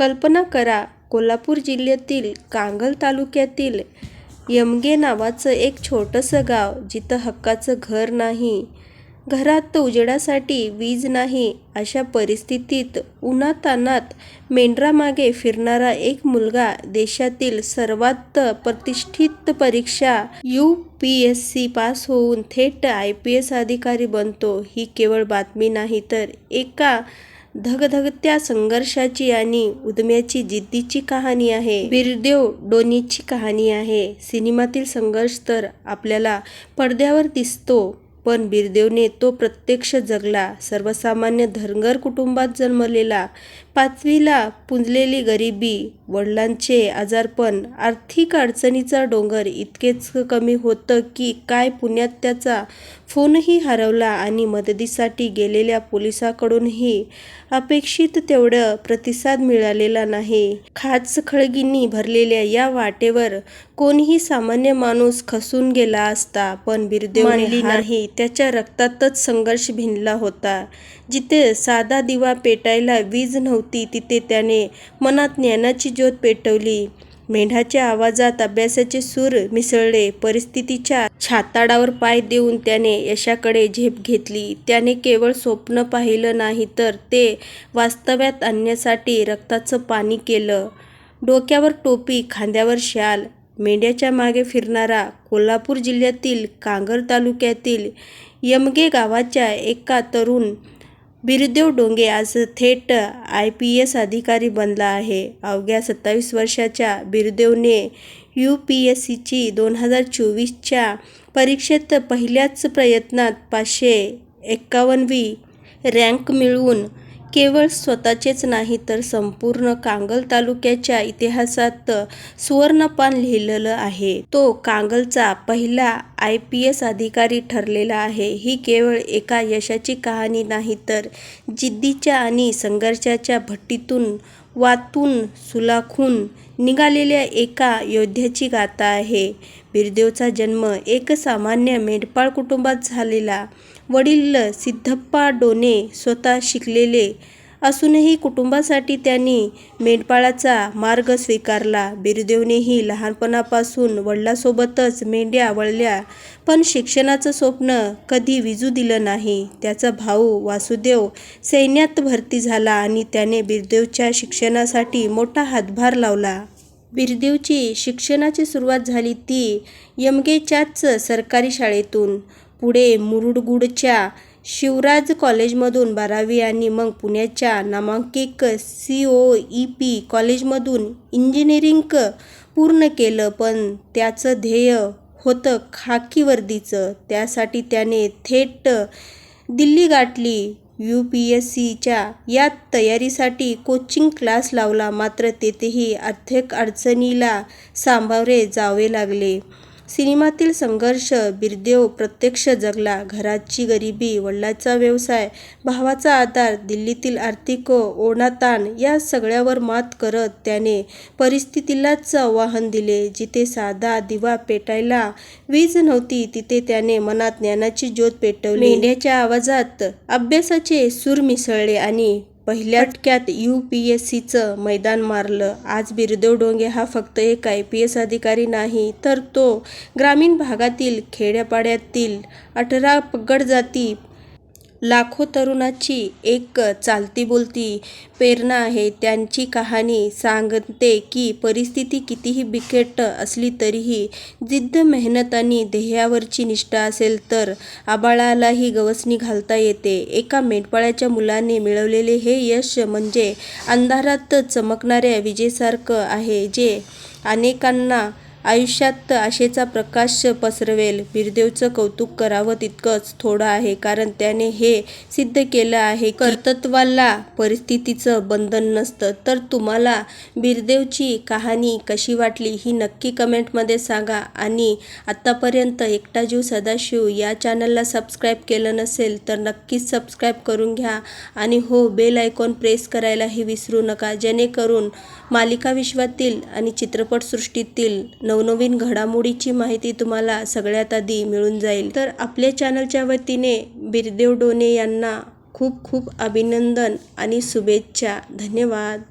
कल्पना करा कोल्हापूर जिल्ह्यातील कांगल तालुक्यातील यमगे नावाचं एक छोटंसं गाव जिथं हक्काचं घर नाही. घरात उजेडासाठी वीज नाही. अशा परिस्थितीत उन्हातानात मेंढरामागे फिरणारा एक मुलगा देशातील सर्वात प्रतिष्ठित परीक्षा U P S C pass होऊन थेट आय पी एस अधिकारी बनतो. ही केवळ बातमी नाही तर एका धगधगत्या संघर्षाची आणि उद्यमाची जिद्दीची कहाणी आहे. बिरदेव डोनीची कहाणी आहे. सिनेमातील संघर्ष तर आपल्याला पडद्यावर दिसतो. पण बिरदेवने तो प्रत्यक्ष जगला. सर्वसामान्य धनगर कुटुंबात जन्मलेला पाचवीला पुंजलेली गरिबी वडिलांचे आजारपण आर्थिक अडचणीचा डोंगर इतकेच कमी होतं की काय पुण्यात त्याचा फोनही हरवला आणि मदतीसाठी गेलेल्या पोलिसाकडूनही अपेक्षित तेवढं प्रतिसाद मिळालेला नाही. खाच खळगींनी भरलेल्या या वाटेवर कोणीही सामान्य माणूस खसून गेला असता पण बिरदेव नाही. त्याच्या रक्तातच संघर्ष भिनला होता. जिथे साधा दिवा पेटायला वीज नव्हती तिथे त्याने मनात ज्ञानाची ज्योत पेटवली. मेंढाच्या आवाजात अभ्यासाचे सूर मिसळले. परिस्थितीच्या छाताडावर पाय देऊन त्याने यशाकडे झेप घेतली. त्याने केवळ स्वप्न पाहिलं नाही तर ते वास्तव्यात आणण्यासाठी रक्ताचं पाणी केलं. डोक्यावर टोपी खांद्यावर शाल मेंढ्याच्या मागे फिरणारा कोल्हापूर जिल्ह्यातील कांगर तालुक्यातील यमगे गावाच्या एका तरुण बिरदेव डोंगे आज थेट आय पी एस अधिकारी बनला आहे. अवघ्या सत्तावीस वर्षाच्या बिरदेवने यू पी एस सीची दोन हजार चोवीसच्या परीक्षेत पहिल्याच प्रयत्नात पाचशे एक्कावन्नवी रँक मिळवून केवळ स्वतःचेच नाही तर संपूर्ण कांगल तालुक्याच्या इतिहासात सुवर्णपान लिहिलेलं आहे. तो कांगलचा पहिला आय पी एस अधिकारी ठरलेला आहे. ही केवळ एका यशाची कहाणी नाही तर जिद्दीच्या आणि संघर्षाच्या भट्टीतून वातून सुलाखून निघालेल्या एका योद्ध्याची गाथा आहे. बिरदेवचा जन्म एक सामान्य मेंढपाळ कुटुंबात झालेला वडील सिद्धप्पा डोने स्वतः शिकलेले असूनही कुटुंबासाठी त्यांनी मेंढपाळाचा मार्ग स्वीकारला. बिरदेवनेही लहानपणापासून वडिलासोबतच मेंढ्या वळल्या पण शिक्षणाचं स्वप्न कधी विजू दिलं नाही. त्याचा भाऊ वासुदेव सैन्यात भरती झाला आणि त्याने बिरदेवच्या शिक्षणासाठी मोठा हातभार लावला. बिरदेवची शिक्षणाची सुरुवात झाली ती यमगेच्याच सरकारी शाळेतून. पुढे मुरुडगुडच्या शिवराज कॉलेजमधून बारावी आणि मग पुण्याच्या नामांकित सी ओ ई पी कॉलेजमधून इंजिनिअरिंग पूर्ण केलं पण त्याचं ध्येय होतं खाकी वर्दीचं त्यासाठी त्याने थेट दिल्ली गाठली. यू पी एस सीच्या या तयारीसाठी कोचिंग क्लास लावला. मात्र तेथेही आर्थिक अडचणीला सामोरे जावे लागले. सिनेमातील संघर्ष बिरदेव प्रत्यक्ष जगला. घराची गरिबी वडिलांचा व्यवसाय भावाचा आधार दिल्लीतील आर्थिक ओढाताण या सगळ्यावर मात करत त्याने परिस्थितीलाच आव्हान दिले. जिथे साधा दिवा पेटायला वीज नव्हती तिथे त्याने मनात ज्ञानाची ज्योत पेटवली. मेंढ्याच्या आवाजात अभ्यासाचे सूर मिसळले आणि पहिल्या टक्क्यात यू पी एस सीचं मैदान मारलं. आज बिरदेव डोंगे हा फक्त एक आय पी एस अधिकारी नाही तर तो ग्रामीण भागातील खेड्यापाड्यातील अठरा पगड जाती लाखो तरुणाची एक चालती बोलती प्रेरणा आहे. त्यांची कहाणी सांगते की परिस्थिती कितीही बिकट असली तरीही जिद्द मेहनत आणि ध्येयावरची निष्ठा असेल तर आबाळालाही गवसणी घालता येते. एका मेंढपाळाच्या मुलाने मिळवलेले हे यश म्हणजे अंधारात चमकणाऱ्या विजेसारखं आहे जे अनेकांना आयुष्यात आशेचा प्रकाश पसरवेल. बिरदेवचं कौतुक करावं तितकंच थोडं आहे कारण त्याने हे सिद्ध केलं आहे कर्तत्वाला परिस्थितीचं बंधन नसतं. तर तुम्हाला बिरदेवची कहाणी कशी वाटली ही नक्की कमेंटमध्ये सांगा आणि आत्तापर्यंत एकटा जीव सदाशिव या चॅनलला सबस्क्राईब केलं नसेल तर नक्कीच सबस्क्राईब करून घ्या आणि हो बेल आयकॉन प्रेस करायलाही विसरू नका जेणेकरून मालिका विश्वातील आणि चित्रपटसृष्टीतील नवनवीन घडामोडीची माहिती तुम्हाला सगळ्यात आधी मिळून जाईल. तर आपल्या चॅनलच्या वतीने बिरदेव डोने यांना खूप खूप अभिनंदन आणि शुभेच्छा. धन्यवाद.